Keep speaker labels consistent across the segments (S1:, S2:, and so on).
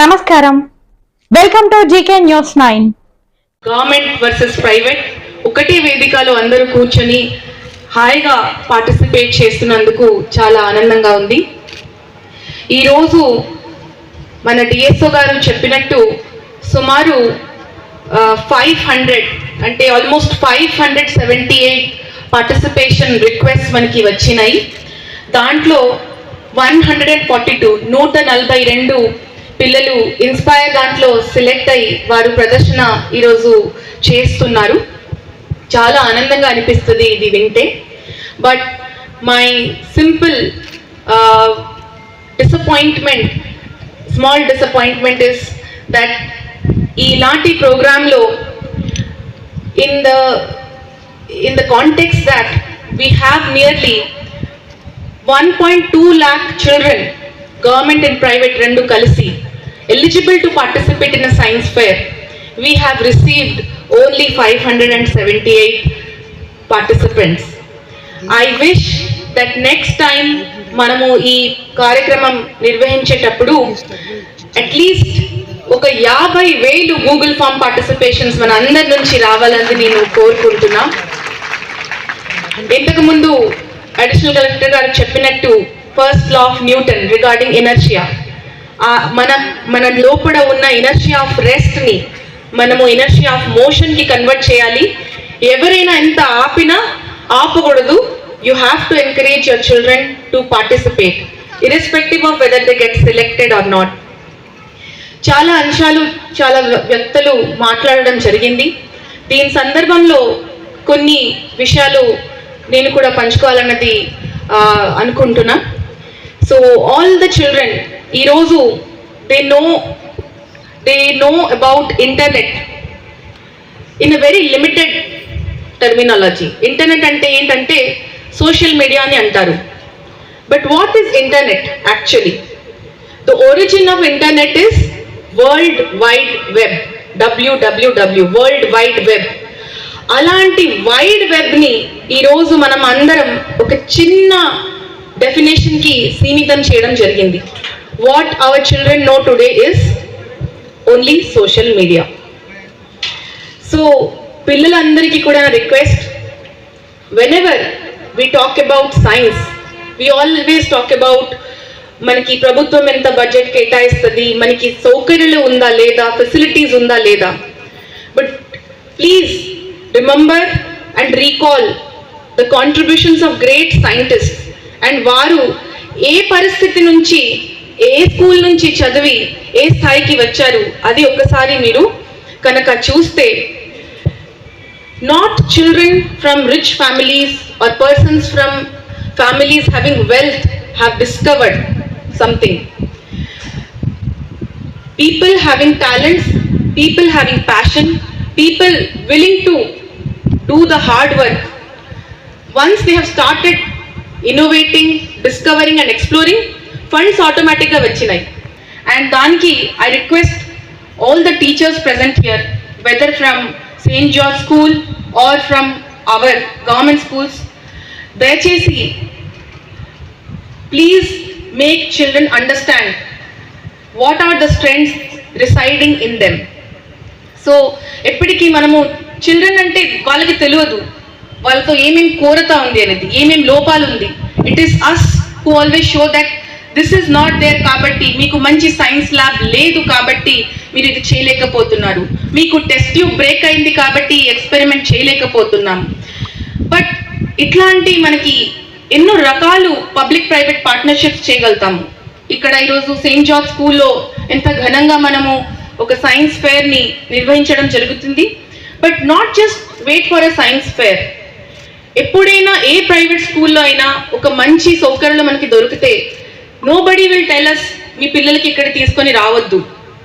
S1: నమస్కారం. Welcome to GK news nine
S2: government versus private ఒకటే వేదికలో అందరూ కూర్చొని హాయిగా పార్టిసిపేట్ చేస్తున్నందుకు చాలా ఆనందంగా ఉంది. ఈరోజు మన డిఎస్ఓ గారు చెప్పినట్టు సుమారు ఫైవ్ హండ్రెడ్ అంటే almost five hundred seventy eight participation request మనకి వచ్చినాయి. దాంట్లో one hundred and forty two నూట నలభై రెండు పిల్లలు ఇన్స్పైర్ దాంట్లో సెలెక్ట్ అయ్యి వారు ప్రదర్శన ఈరోజు చేస్తున్నారు. చాలా ఆనందంగా అనిపిస్తుంది ఇది వింటే. But my simple disappointment small disappointment is that ఈలాంటి ప్రోగ్రాంలో in the in the context that we have nearly one point two lakh children government and private రెండు కలిసి eligible to participate in a science fair, we have received only 578 participants. I wish that next time మనము ఈ కార్యక్రమం నిర్వహించేటప్పుడు at least ఒక యాభై వేలు Google form participations మన అందరి నుంచి రావాలని నేను కోరుకుంటున్నా ఇంతకుముందు అడిషనల్ కలెక్టర్ గారు చెప్పినట్టు first law of Newton regarding ఎనర్జియా మన మన లోపల ఉన్న ఎనర్జీ ఆఫ్ రెస్ట్ని మనము ఎనర్జీ ఆఫ్ మోషన్కి కన్వర్ట్ చేయాలి. ఎవరైనా ఎంత ఆపినా ఆపకూడదు. You have to encourage your children to participate irrespective of whether they get selected or not చాలా అంశాలు చాలా వ్యక్తులు మాట్లాడడం జరిగింది. దీని సందర్భంలో కొన్ని విషయాలు నేను కూడా పంచుకోవాలన్నది అనుకుంటున్నా. సో ఆల్ ద చిల్డ్రన్ ఈరోజు they know they know about internet in a very limited terminology internet అంటే ఏంటంటే సోషల్ మీడియా అని అంటారు. But what is internet actually the origin of internet is world wide web W W W world wide web అలాంటి wide వెబ్ని ఈరోజు మనం అందరం ఒక చిన్న డెఫినేషన్కి సీమితం చేయడం జరిగింది. What our children know today is only social media so పిల్లలందరికీ కూడా request whenever we talk about science we always talk about మనకి ప్రభుత్వం ఎంత బడ్జెట్ కేటాయిస్తుంది మనకి సౌకర్యాలు ఉందా లేదా ఫెసిలిటీస్ ఉందా లేదా. But please remember and recall the contributions of great scientist and వారు ఏ పరిస్థితి నుంచి ఏ స్కూల్ నుంచి చదివి ఏ స్థాయికి వచ్చారు అది ఒక్కసారి మీరు కనుక చూస్తే not children from rich families or persons from families having wealth have discovered something. People having talents, people having passion, people willing to do the hard work. Once they have started innovating, discovering and exploring, funds ఆటోమేటిక్గా వచ్చినాయి and దానికి I request all the teachers present here whether from Saint George school or from our government schools దయచేసి please make children understand what are the strengths residing in them so ఎప్పటికీ మనము children అంటే వాళ్ళకి తెలియదు వాళ్ళతో ఏమేం కోరత ఉంది అనేది ఏమేం లోపాలు ఉంది. It is us who always show that this is not there కాబట్టి మీకు మంచి సైన్స్ ల్యాబ్ లేదు కాబట్టి మీరు ఇది చేయలేకపోతున్నారు. మీకు టెస్ట్ ట్యూబ్ బ్రేక్ అయింది కాబట్టి ఎక్స్పెరిమెంట్ చేయలేకపోతున్నాం. బట్ ఇట్లాంటి మనకి ఎన్నో రకాలు పబ్లిక్ ప్రైవేట్ పార్ట్నర్షిప్స్ చేయగలుగుతాము ఇక్కడ ఈరోజు సెయింట్ జార్జ్ స్కూల్లో ఎంత ఘనంగా మనము ఒక సైన్స్ ఫేర్ని నిర్వహించడం జరుగుతుంది. But not just wait for a science fair ఎప్పుడైనా ఏ ప్రైవేట్ స్కూల్లో అయినా ఒక మంచి సౌకర్యాలు మనకి దొరికితే nobody will tell us మీ పిల్లలకి ఇక్కడ తీసుకొని రావద్దు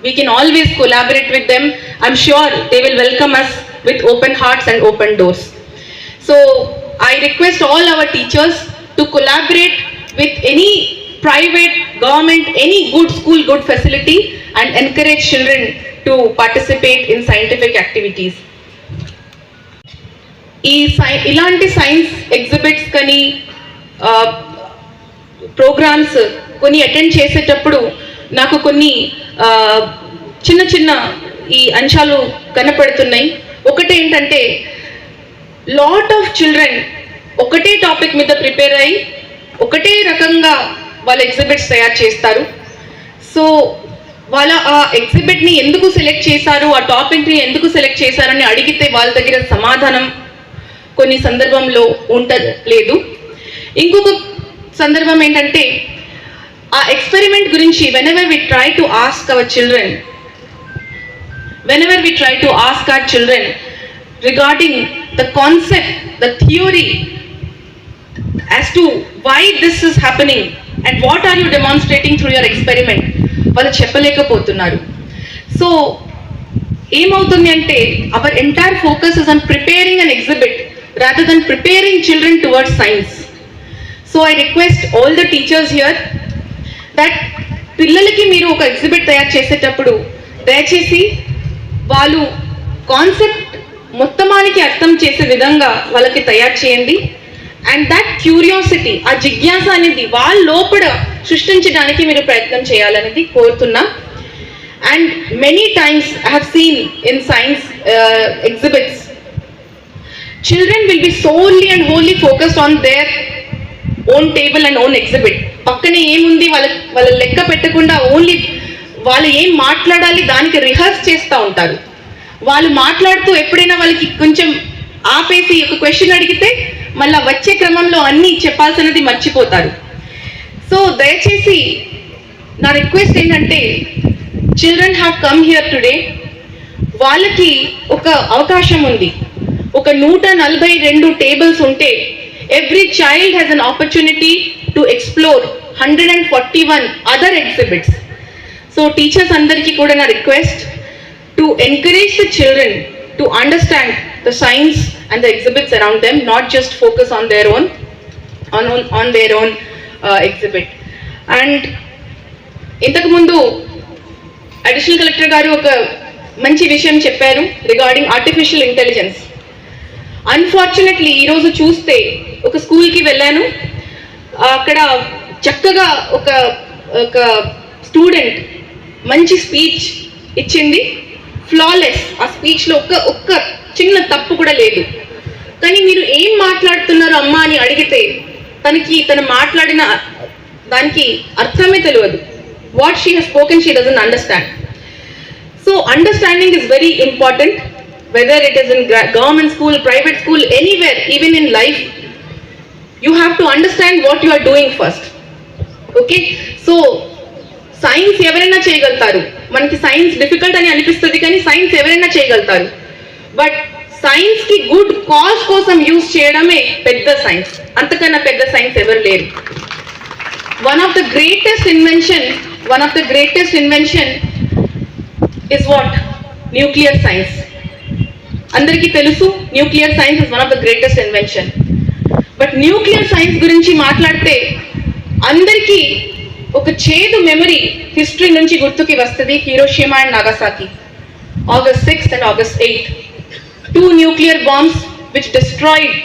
S2: we can always collaborate with them I'm sure they will welcome us with open hearts and open doors so I request all our teachers to collaborate with any private, government, any good school, good facility and encourage children to participate in scientific activities. ఈ సై ఇలాంటి science exhibits కానీ programmes కొన్ని attend చేసేటప్పుడు నాకు కొన్ని చిన్న చిన్న ఈ అంశాలు కనపడుతున్నాయి. ఒకటి ఏంటంటే లాట్ ఆఫ్ చిల్డ్రన్ ఒకటే టాపిక్ మీద ప్రిపేర్ అయ్యి ఒకటే రకంగా వాళ్ళ ఎగ్జిబిట్స్ తయారు చేస్తారు. సో వాళ్ళ ఆ ఎగ్జిబిట్ని ఎందుకు సెలెక్ట్ చేశారు ఆ టాపిక్ని ఎందుకు సెలెక్ట్ చేశారని అడిగితే వాళ్ళ దగ్గర సమాధానం కొన్ని సందర్భంలో ఉంటలేదు. ఇంకొక సందర్భం ఏంటంటే ఆ ఎక్స్పెరిమెంట్ గురించి whenever we try to ask our children whenever we try to ask our children regarding the concept the theory as to why this is happening and what are you demonstrating through your experiment వాళ్ళు చెప్పలేకపోతున్నారు. So ఏమవుతుంది అంటే our entire focus is on preparing an exhibit rather than preparing children towards science so I request all the teachers here that పిల్లలకి మీరు ఒక exhibit తయారు చేసేటప్పుడు దయచేసి వాళ్ళు కాన్సెప్ట్ మొత్తమానికి అర్థం చేసే విధంగా వాళ్ళకి తయారు చేయండి. అండ్ దట్ క్యూరియాసిటీ ఆ జిజ్ఞాస అనేది వాళ్ళ లోపల సృష్టించడానికి మీరు ప్రయత్నం చేయాలనేది కోరుతున్నా. And many times I have seen in science exhibits children will be solely and only focused on their own table and own exhibit పక్కనే ఏముంది? వాళ్ళ వాళ్ళ లెక్క పెట్టకుండా ఓన్లీ వాళ్ళు ఏం మాట్లాడాలి దానికి రిహర్స్ చేస్తూ ఉంటారు. వాళ్ళు మాట్లాడుతూ ఎప్పుడైనా వాళ్ళకి కొంచెం ఆపేసి ఒక క్వశ్చన్ అడిగితే మళ్ళీ వచ్చే క్రమంలో అన్నీ చెప్పాల్సినది మర్చిపోతారు. సో దయచేసి నా రిక్వెస్ట్ ఏంటంటే children have come here today వాళ్ళకి ఒక అవకాశం ఉంది. ఒక నూట నలభై రెండు టేబుల్స్ ఉంటే every child has an opportunity to explore hundred and forty one other exhibits so teachers అందరికీ కూడా నా request to encourage the children to understand the science and the exhibits around them not just focus on their own on on their own exhibit and ఇంతకుముందు additional collector గారు ఒక మంచి విషయం చెప్పారు regarding artificial intelligence unfortunately ఈరోజు చూస్తే ఒక స్కూల్కి వెళ్ళాను. అక్కడ చక్కగా ఒక ఒక స్టూడెంట్ మంచి స్పీచ్ ఇచ్చింది. ఫ్లాలెస్ ఆ స్పీచ్లో ఒక్క ఒక్క చిన్న తప్పు కూడా లేదు. కానీ మీరు ఏం మాట్లాడుతున్నారు అమ్మా అని అడిగితే తనకి తను మాట్లాడిన దానికి అర్థమే తెలియదు. What she has spoken she doesn't understand so understanding is very important whether it is in government school private school anywhere even in life you have to understand what you are doing first okay so science ఎవరైనా చేయగలుగుతారు. మనకి science difficult అని అనిపిస్తుంది కానీ science ఎవరైనా చేయగలుగుతారు. But సైన్స్కి good cause కోసం యూజ్ చేయడమే పెద్ద సైన్స్ అంతకన్నా పెద్ద సైన్స్ ఎవరు లేరు. One of the greatest invention one of the greatest invention is what nuclear science అందరికీ తెలుసు nuclear science is one of the greatest invention but nuclear science గురించి మాట్లాడితే అందరికీ ఒక చేదు మెమరీ హిస్టరీ నుంచి గుర్తుకి వస్తుంది Hiroshima and Nagasaki August sixth and August eighth two nuclear bombs which destroyed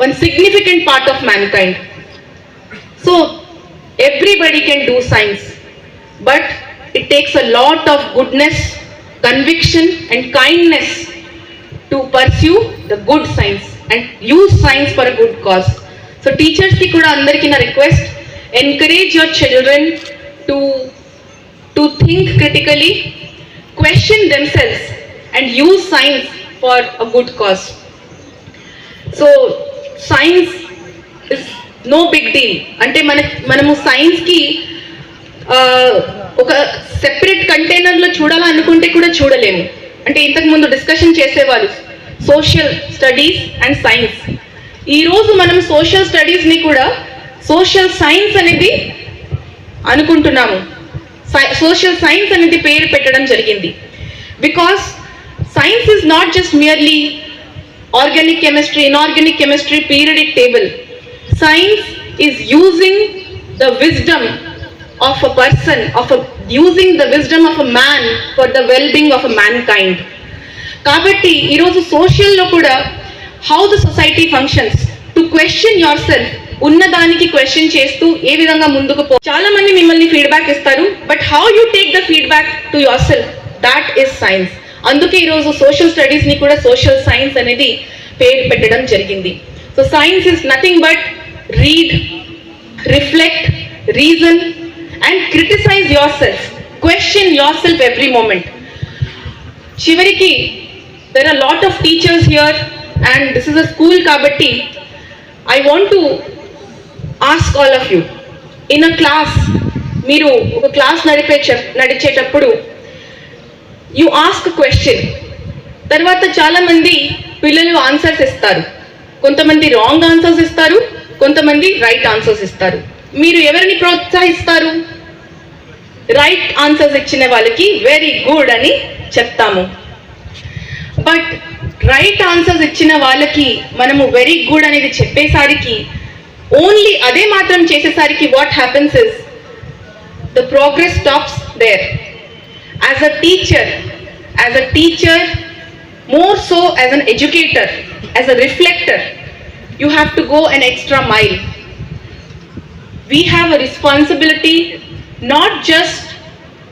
S2: one significant part of mankind so everybody can do science but it takes a lot of goodness, conviction, and kindness to pursue the good science. And use science for a good cause so టీచర్స్కి కూడా అందరికీ నా request encourage your children to to think critically question themselves and use science for a good cause so science is no big deal అంటే మన మనము సైన్స్కి ఒక separate కంటైనర్లో చూడాలనుకుంటే కూడా చూడలేము. అంటే ఇంతకుముందు డిస్కషన్ చేసేవాళ్ళు. సోషల్ స్టడీస్ అండ్ సైన్స్ ఈరోజు మనం సోషల్ స్టడీస్ని కూడా సోషల్ సైన్స్ అనేది అనుకుంటున్నాము. సోషల్ సైన్స్ అనేది పేరు పెట్టడం జరిగింది. Because science is not just merely organic chemistry inorganic chemistry periodic table science is using the wisdom of a person of a using the wisdom of a man for the wellbeing of a mankind కాబట్టి ఈరోజు సోషల్లో కూడా how the society functions to question yourself ఉన్న దానికి question చేస్తూ ఏ విధంగా ముందుకు పో చాలా మంది మిమ్మల్ని ఫీడ్బ్యాక్ ఇస్తారు but how you take the feedback to yourself that is science అందుకే ఈరోజు సోషల్ స్టడీస్ని కూడా సోషల్ సైన్స్ అనేది పేరు పెట్టడం జరిగింది. So science is nothing but read reflect reason and criticise yourself question yourself every moment చివరికి there are lot of teachers here and this is a school కాబట్టి I want to ask all of you in a class మీరు ఒక class నడిపే నడిచేటప్పుడు you ask question తర్వాత చాలామంది పిల్లలు answers ఇస్తారు. కొంతమంది రాంగ్ ఆన్సర్స్ ఇస్తారు కొంతమంది రైట్ ఆన్సర్స్ ఇస్తారు. మీరు ఎవరిని ప్రోత్సహిస్తారు? రైట్ ఆన్సర్స్ ఇచ్చిన వాళ్ళకి వెరీ గుడ్ అని చెప్తాము. బట్ రైట్ ఆన్సర్స్ ఇచ్చిన వాళ్ళకి మనము వెరీ గుడ్ అనేది చెప్పేసరికి ఓన్లీ అదే మాత్రం చేసేసరికి what happens is the progress stops there as a teacher as a teacher more so as an educator, as a reflector, you have to go an extra mile. We have a responsibility not just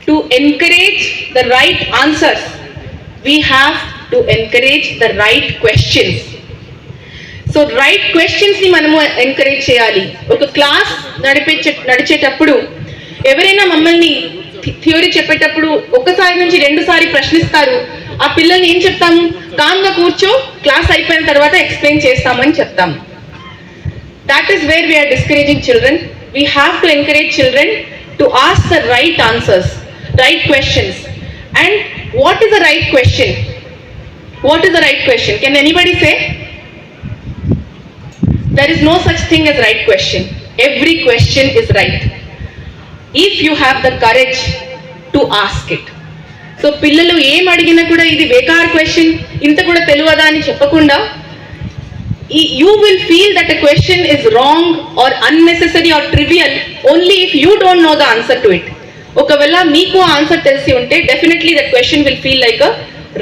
S2: to encourage the right answers, we have to encourage the right questions so right క్వశ్చన్స్ని మనము encourage చేయాలి ఒక class నడిపించే నడిచేటప్పుడు ఎవరైనా మమ్మల్ని theory చెప్పేటప్పుడు ఒకసారి నుంచి రెండుసారి ప్రశ్నిస్తారు ఆ పిల్లల్ని ఏం చెప్తాము కామ్గా కూర్చో క్లాస్ అయిపోయిన తర్వాత ఎక్స్ప్లెయిన్ చేస్తామని చెప్తాం that is where we are discouraging children we have to encourage children to ask the right answers right questions and what is the right question What is the right question? Can anybody say? There is no such thing as right question. Every question is right. If you have the courage to ask it. So పిల్లలు ఏం అడిగినా కూడా ఇది బేకార్ question ఇంత కూడా తెలియదా అని చెప్పకుండా you will feel that a question is wrong or unnecessary or trivial only if you don't know the answer to it. ఒకవేళ మీకు ఆన్సర్ తెలిసి ఉంటే definitely that question will feel like a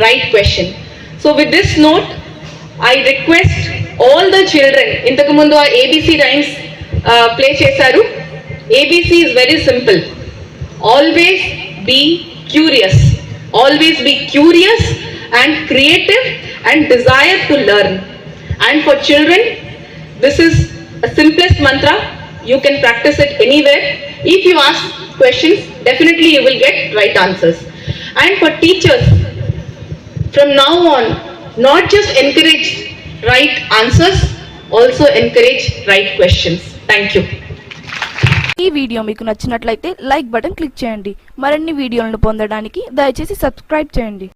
S2: right question So with this note I request all the children ఇంతకు ముందు ఆ ABC rhymes play చేశారు ABC is very simple always be curious always be curious and creative and desire to learn And for children, this is a simplest mantra. You can practice it anywhere. If you ask questions, definitely you will get right answers. And for teachers, from now on, not just encourage right answers, also encourage right questions. Thank you.
S3: ఈ video మీకు నచ్చినట్లయితే like button click చేయండి మరిన్ని వీడియోలను పొందడానికి దయచేసి subscribe చేయండి